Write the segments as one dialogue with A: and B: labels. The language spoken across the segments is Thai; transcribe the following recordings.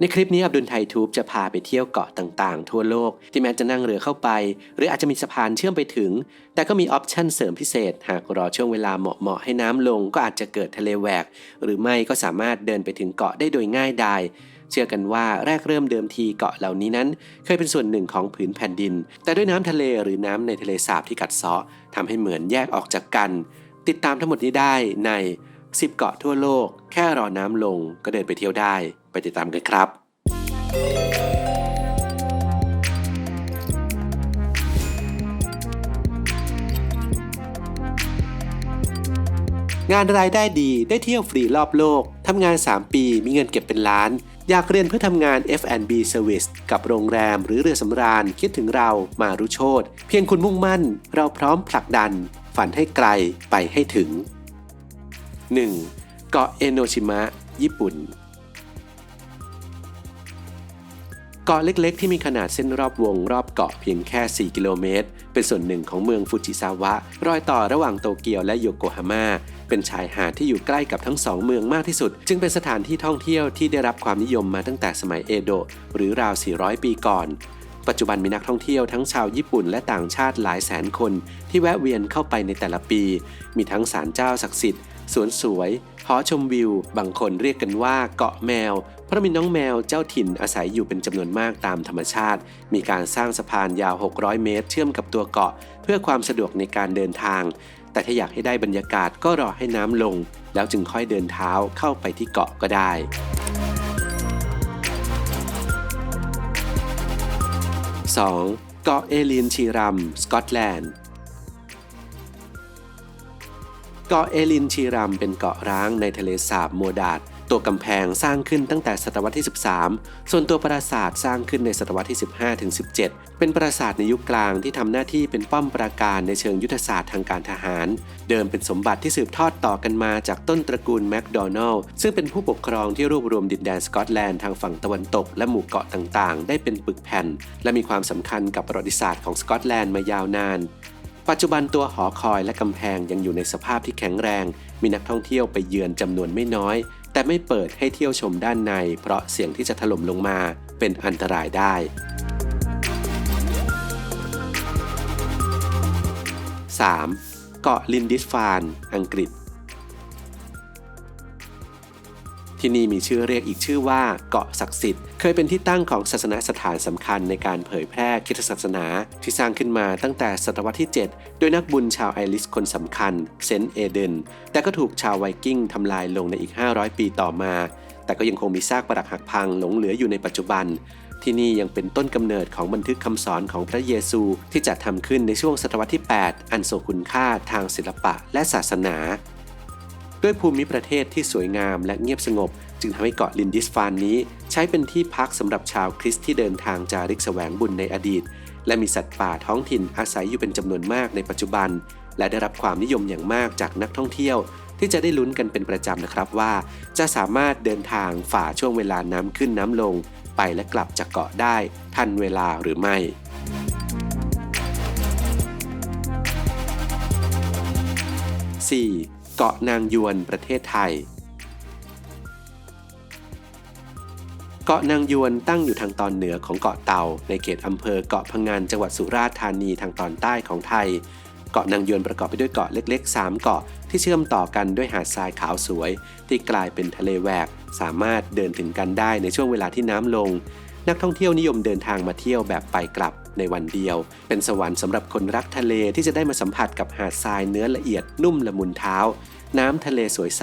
A: ในคลิปนี้อับดุลไททูบจะพาไปเที่ยวเกาะต่างๆ ทั่วโลก ที่แม้จะนั่งเรือเข้าไป หรืออาจจะมีสะพานเชื่อมไปถึง แต่ก็มีออปชั่นเสริมพิเศษ หากรอช่วงเวลาเหมาะๆให้น้ำลงก็อาจจะเกิดทะเลแหวก หรือไม่ก็สามารถเดินไปถึงเกาะได้โดยง่ายดายเชื่อกันว่าแรกเริ่มเดิมทีเกาะเหล่านี้นั้น เคยเป็นส่วนหนึ่งของผืนแผ่นดิน แต่ด้วยน้ำทะเลหรือน้ำในทะเลสาบที่กัดเซาะทำให้เหมือนแยกออกจากกัน ติดตามทั้งหมดนี้ได้ใน 10 เกาะทั่วโลก แค่รอน้ำลงก็เดินไปเที่ยวได้ ไปติดตามกันครับ งานรายได้ดีได้เที่ยวฟรีรอบโลก ทำงาน 3 ปีมีเงินเก็บเป็นล้าน อยากเรียนเพื่อทำงาน F&B Service กับโรงแรมหรือเรือสำราญคิดถึงเรามารุโชตเพียงคุณมุ่งมั่น เราพร้อมผลักดัน ฝันให้ไกลไปให้ถึง 1. เกาะเอโนชิมะ ญี่ปุ่น เกาะเล็กๆ ที่มีขนาดเส้นรอบวงรอบเกาะเพียงแค่ 4 กิโลเมตร เป็นส่วนหนึ่งของเมืองฟูจิซาวะ รอยต่อระหว่างโตเกียวและโยโกฮาม่า เป็นชายหาดที่อยู่ใกล้กับทั้งสองเมืองมากที่สุด จึงเป็นสถานที่ท่องเที่ยวที่ได้รับความนิยมมาตั้งแต่สมัยเอโดะหรือราว 400 ปีก่อนปัจจุบันมีนักท่องเที่ยวทั้งชาวญี่ปุ่นและต่างชาติหลายแสนคน ที่แวะเวียนเข้าไปในแต่ละปี มีทั้งศาลเจ้าศักดิ์สิทธิ์ สวนสวย หอชมวิว บางคนเรียกกันว่าเกาะแมว เพราะมีน้องแมวเจ้าถิ่นอาศัยอยู่เป็นจำนวนมากตามธรรมชาติ มีการสร้างสะพานยาว 600 เมตร เชื่อมกับตัวเกาะ เพื่อความสะดวกในการเดินทาง แต่ถ้าอยากให้ได้บรรยากาศก็รอให้น้ำลง แล้วจึงค่อยเดินเท้าเข้าไปที่เกาะก็ได้ 2. เกาะเอลินชีรัม สกอตแลนด์ เกาะเอลินชีรัมเป็นเกาะร้างในทะเลสาบโมดาดตัวกำแพงสร้างขึ้นตั้งแต่ศตวรรษที่ 13 ส่วนตัวปราสาทสร้างขึ้นในศตวรรษที่ 15ถึง17 เป็นปราสาทในยุคกลางที่ทำหน้าที่เป็นป้อมปราการในเชิงยุทธศาสตร์ทางการทหาร เดิมเป็นสมบัติที่สืบทอดต่อกันมาจากต้นตระกูลแมคโดนัลล์ซึ่งเป็นผู้ปกครองที่รวบรวมดินแดนสกอตแลนด์ทางฝั่งตะวันตกและหมู่เกาะต่างๆ ได้เป็นปึกแผ่น และมีความสำคัญกับประวัติศาสตร์ของสกอตแลนด์มายาวนาน ปัจจุบันตัวหอคอยและกำแพงยังอยู่ในสภาพที่แข็งแรง มีนักท่องเที่ยวไปเยือนจำนวนไม่น้อย แต่ไม่เปิดให้เที่ยวชมด้านใน เพราะเสี่ยงที่จะถล่มลงมาเป็นอันตรายได้ 3. เกาะลินดิสฟาน อังกฤษ ที่นี่มีชื่อเรียกอีกชื่อว่าเกาะศักดิ์สิทธิ์ เคยเป็นที่ตั้งของศาสนสถานสำคัญในการเผยแพร่คริสตศาสนา ที่สร้างขึ้นมาตั้งแต่ศตวรรษที่ 7 โดยนักบุญชาวไอริสคนสำคัญเซนเอเดน แต่ก็ถูกชาวไวกิ้งทำลายลงในอีก 500 ปีต่อมา แต่ก็ยังคงมีซากปรักหักพังหลงเหลืออยู่ในปัจจุบันที่นี่ยังเป็นต้นกำเนิดของบันทึกคำสอนของพระเยซูที่จัดทำขึ้นในช่วงศตวรรษที่ 8 อันทรงคุณค่าทางศิลปะและศาสนา ด้วยภูมิประเทศที่สวยงามและเงียบสงบ จึงทำให้เกาะลินดิสฟานนี้ ใช้เป็นที่พักสำหรับชาวคริสต์ที่เดินทางจาริกแสวงบุญในอดีต และมีสัตว์ป่าท้องถิ่นอาศัยอยู่เป็นจำนวนมากในปัจจุบัน และได้รับความนิยมอย่างมากจากนักท่องเที่ยว ที่จะได้ลุ้นกันเป็นประจำนะครับว่า จะสามารถเดินทางฝ่าช่วงเวลาน้ำขึ้นน้ำลง ไปและกลับจากเกาะได้ ทันเวลาหรือไม่ 4. เกาะนางยวนประเทศไทย เกาะนางยวนตั้งอยู่ทางตอนเหนือของเกาะเต่า ในเขตอำเภอเกาะพะงันจังหวัดสุราษฎร์ธานีทางตอนใต้ของไทย เกาะนางยวนประกอบไปด้วยเกาะเล็กๆ 3 เกาะที่เชื่อมต่อกันด้วยหาดทรายขาวสวย ที่กลายเป็นทะเลแหวก สามารถเดินถึงกันได้ในช่วงเวลาที่น้ำลง นักท่องเที่ยวนิยมเดินทางมาเที่ยวแบบไปกลับในวันเดียว เป็นสวรรค์สำหรับคนรักทะเลที่จะได้มาสัมผัสกับหาดทรายเนื้อละเอียดนุ่มละมุนเท้า น้ำทะเลสวยใส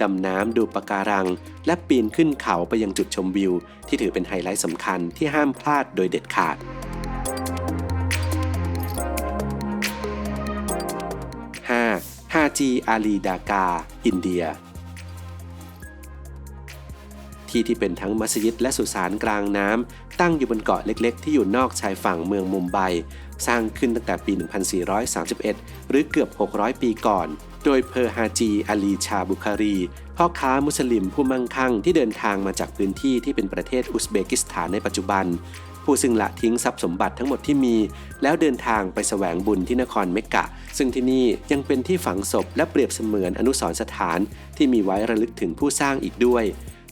A: ดำน้ำดูปะการัง และปีนขึ้นเขาไปยังจุดชมวิว ที่ถือเป็นไฮไลท์สำคัญที่ห้ามพลาดโดยเด็ดขาด 5. ฮาจีอาลีดากา อินเดีย ที่ที่เป็นทั้งมัสยิดและสุสานกลางน้ำตั้งอยู่บนเกาะเล็กๆ ที่อยู่นอกชายฝั่งเมืองมุมไบ สร้างขึ้นตั้งแต่ปี 1431 หรือเกือบ 600 ปีก่อน โดยเพอร์ฮาจีอาลีชาบุคารี พ่อค้ามุสลิมผู้มั่งคั่งที่เดินทางมาจากพื้นที่ที่เป็นประเทศอุซเบกิสถานในปัจจุบัน ผู้ซึ่งละทิ้งทรัพย์สมบัติทั้งหมดที่มี แล้วเดินทางไปแสวงบุญที่นครเมกกะซึ่งที่นี่ยังเป็นที่ฝังศพและเปรียบเสมือนอนุสรณ์สถาน ที่มีไว้ระลึกถึงผู้สร้างอีกด้วย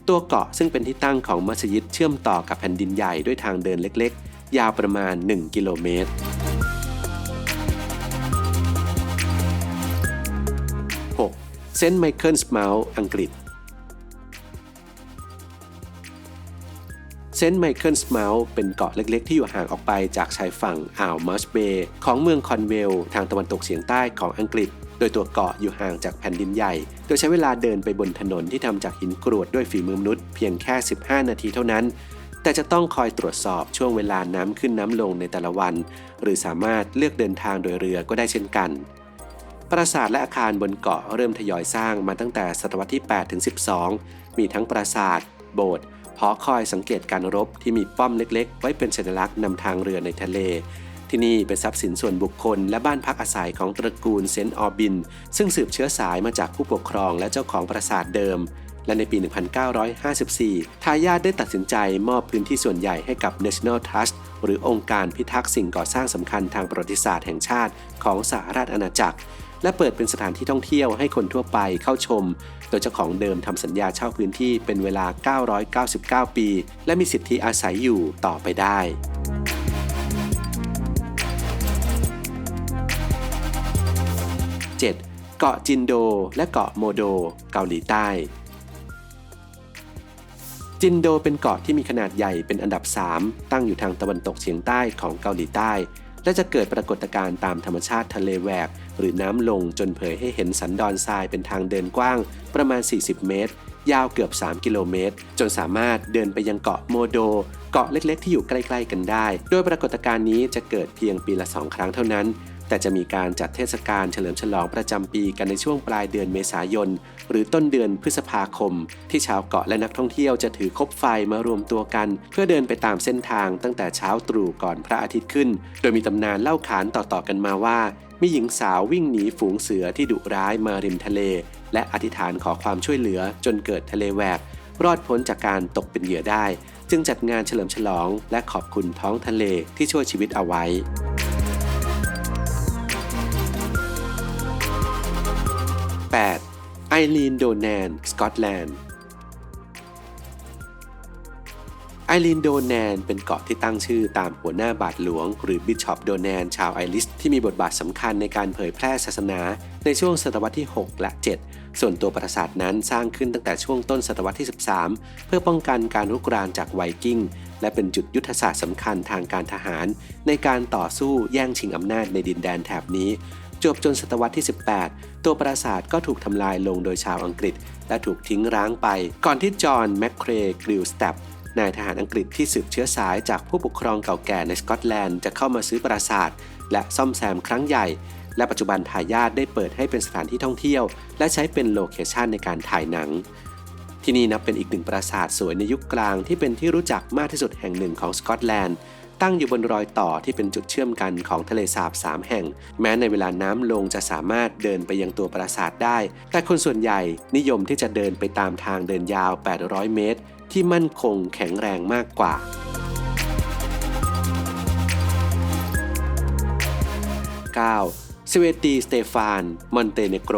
A: ตัวเกาะซึ่งเป็นที่ตั้งของมัสยิดเชื่อมต่อกับแผ่นดินใหญ่ด้วยทางเดินเล็กๆ ยาวประมาณ 1 กิโลเมตรเซนต์ไมเคิลส์เมาส์อังกฤษเซนต์ไมเคิลส์เมาส์เป็นเกาะเล็กๆ ที่อยู่ห่างออกไปจากชายฝั่งอ่าวมัชเบย์ของเมืองคอนเวลทางตะวันตกเฉียงใต้ของอังกฤษ โดยตัวเกาะอยู่ห่างจากแผ่นดินใหญ่ โดยใช้เวลาเดินไปบนถนนที่ทำจากหินกรวดด้วยฝีมือมนุษย์เพียงแค่ 15 นาทีเท่านั้น แต่จะต้องคอยตรวจสอบช่วงเวลาน้ำขึ้นน้ำลงในแต่ละวัน หรือสามารถเลือกเดินทางโดยเรือก็ได้เช่นกัน ปราสาทและอาคารบนเกาะเริ่มทยอยสร้างมาตั้งแต่ศตวรรษที่8ถึง12 มีทั้งปราสาท โบสถ์หอคอยสังเกตการรบที่มีป้อมเล็กๆ ไว้เป็นสัญลักษณ์นำทางเรือในทะเล ที่นี่เป็นทรัพย์สินส่วนบุคคล และบ้านพักอาศัยของตระกูลเซนต์ออบิน ซึ่งสืบเชื้อสายมาจากผู้ปกครองและเจ้าของปราสาทเดิม และในปี 1954 ทายาทได้ตัดสินใจมอบพื้นที่ส่วนใหญ่ให้กับ National Trust หรือองค์การพิทักษ์สิ่งก่อสร้างสำคัญทางประวัติศาสตร์แห่งชาติของสหราชอาณาจักร และเปิดเป็นสถานที่ท่องเที่ยวให้คนทั่วไปเข้าชม โดยเจ้าของเดิมทำสัญญาเช่าพื้นที่เป็นเวลา 999 ปี และมีสิทธิอาศัยอยู่ต่อไปได้ 7. เกาะจินโด และเกาะโมโด เกาหลีใต้ จินโดเป็นเกาะที่มีขนาดใหญ่เป็นอันดับ 3 ตั้งอยู่ทางตะวันตกเฉียงใต้ของเกาหลีใต้ และจะเกิดปรากฏการณ์ตามธรรมชาติทะเลแหวก หรือน้ำลงจนเผยให้เห็นสันดอนทรายเป็นทางเดินกว้างประมาณ 40 เมตรยาวเกือบ 3 กิโลเมตร จนสามารถเดินไปยังเกาะโมโด เกาะเล็กๆ ที่อยู่ใกล้ ๆ กันได้ โดยปรากฏการณ์นี้จะเกิดเพียงปีละ2ครั้งเท่านั้น แต่จะมีการจัดเทศกาลเฉลิมฉลองประจำปีกันในช่วงปลายเดือนเมษายน หรือต้นเดือนพฤษภาคม ที่ชาวเกาะและนักท่องเที่ยวจะถือคบไฟมารวมตัวกัน เพื่อเดินไปตามเส้นทางตั้งแต่เช้าตรู่ก่อนพระอาทิตย์ขึ้น โดยมีตำนานเล่าขานต่อๆกันมาว่า มีหญิงสาววิ่งหนีฝูงเสือที่ดุร้ายมาริมทะเล และอธิษฐานขอความช่วยเหลือจนเกิดทะเลแหวกรอดพ้นจากการตกเป็นเหยื่อได้ จึงจัดงานเฉลิมฉลอง และขอบคุณท้องทะเลที่ช่วยชีวิตเอาไว้ ไอรีนโดแนน สกอตแลนด์ ไอรีนโดแนนเป็นเกาะที่ตั้งชื่อตามหัวหน้าบาทหลวง หรือบิชอปโดแนนชาวไอริสที่มีบทบาทสำคัญในการเผยแพร่ศาสนาในช่วงศตวรรษที่ 6 และ 7 ส่วนตัวปราสาทนั้นสร้างขึ้นตั้งแต่ช่วงต้นศตวรรษที่ 13 เพื่อป้องกันการรุกรานจากไวกิ้ง และเป็นจุดยุทธศาสตร์สำคัญทางการทหาร ในการต่อสู้แย่งชิงอำนาจในดินแดนแถบนี้ จบจนศตวรรษที่ 18 ตัวปราสาทก็ถูกทำลายลงโดยชาวอังกฤษ และถูกทิ้งร้างไป ก่อนที่จอห์นแมคเครกริลสแตปนายทหารอังกฤษที่สืบเชื้อสายจากผู้ปกครองเก่าแก่ในสกอตแลนด์จะเข้ามาซื้อปราสาท และซ่อมแซมครั้งใหญ่ และปัจจุบันทายาทได้เปิดให้เป็นสถานที่ท่องเที่ยว และใช้เป็นโลเคชันในการถ่ายหนัง ที่นี่นับเป็นอีกหนึ่งปราสาทสวยในยุคกลางที่เป็นที่รู้จักมากที่สุดแห่งหนึ่งของสกอตแลนด์ ตั้งอยู่บนรอยต่อที่เป็นจุดเชื่อมกันของทะเลสาบ 3 แห่ง แม้ในเวลาน้ำลงจะสามารถเดินไปยังตัวปราสาทได้ แต่คนส่วนใหญ่นิยมที่จะเดินไปตามทางเดินยาว 800 เมตร ที่มั่นคงแข็งแรงมากกว่า 9. สเวตีสเตฟาน มอนเตเนโกร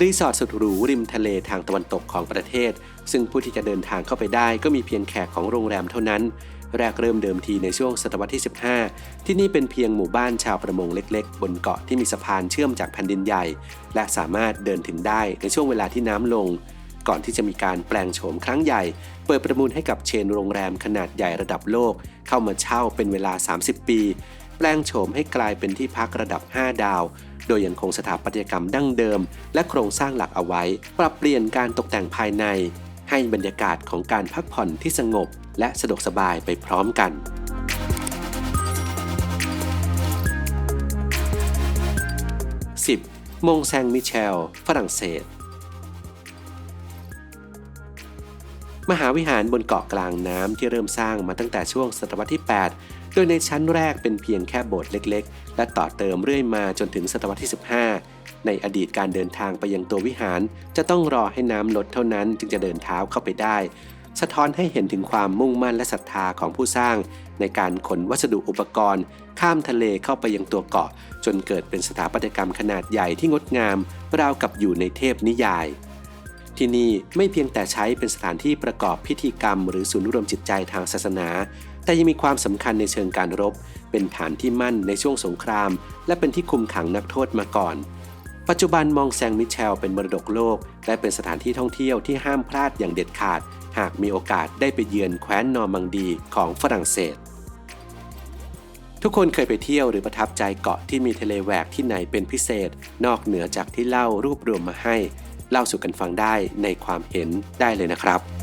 A: รีสอร์ทสุดหรูริมทะเลทางตะวันตกของประเทศ ซึ่งผู้ที่จะเดินทางเข้าไปได้ก็มีเพียงแขกของโรงแรมเท่านั้น แรกเริ่มเดิมทีในช่วงศตวรรษที่ 15 ที่นี่เป็นเพียงหมู่บ้านชาวประมงเล็กๆ บนเกาะที่มีสะพานเชื่อมจากแผ่นดินใหญ่ และสามารถเดินถึงได้ในช่วงเวลาที่น้ำลง ก่อนที่จะมีการแปลงโฉมครั้งใหญ่ เปิดประมูลให้กับเชนโรงแรมขนาดใหญ่ระดับโลก เข้ามาเช่าเป็นเวลา 30 ปี แปลงโฉมให้กลายเป็นที่พักระดับ 5 ดาวโดยยังคงสถาปัตยกรรมดั้งเดิม และโครงสร้างหลักเอาไว้ ปรับเปลี่ยนการตกแต่งภายใน ให้บรรยากาศของการพักผ่อนที่สงบ และสะดวกสบายไปพร้อมกัน 10. มงแซงมิเชล ฝรั่งเศส มหาวิหารบนเกาะกลางน้ำที่เริ่มสร้างมาตั้งแต่ช่วงศตวรรษที่ 8 โดยในชั้นแรกเป็นเพียงแค่โบสถ์เล็ก ๆ และต่อเติมเรื่อยมาจนถึงศตวรรษที่15 ในอดีตการเดินทางไปยังตัววิหาร จะต้องรอให้น้ำลดเท่านั้นจึงจะเดินเท้าเข้าไปได้ สะท้อนให้เห็นถึงความมุ่งมั่นและศรัทธาของผู้สร้าง ในการขนวัสดุอุปกรณ์ ข้ามทะเลเข้าไปยังตัวเกาะ จนเกิดเป็นสถาปัตยกรรมขนาดใหญ่ที่งดงามราวกับอยู่ในเทพนิยายที่นี่ไม่เพียงแต่ใช้เป็นสถานที่ประกอบพิธีกรรม หรือศูนย์รวมจิตใจทางศาสนา แต่ยังมีความสำคัญในเชิงการรบ เป็นฐานที่มั่นในช่วงสงคราม และเป็นที่คุมขังนักโทษมาก่อน ปัจจุบันมองแซงมิเชลเป็นมรดกโลก และเป็นสถานที่ท่องเที่ยวที่ห้ามพลาดอย่างเด็ดขาด หากมีโอกาสได้ไปเยือนแคว้นนอร์มังดีของฝรั่งเศส ทุกคนเคยไปเที่ยวหรือประทับใจเกาะที่มีทะเลแหวกที่ไหนเป็นพิเศษ นอกเหนือจากที่เล่ารวบรวมมาให้ เล่าสู่กันฟังได้ในความเห็นได้เลยนะครับ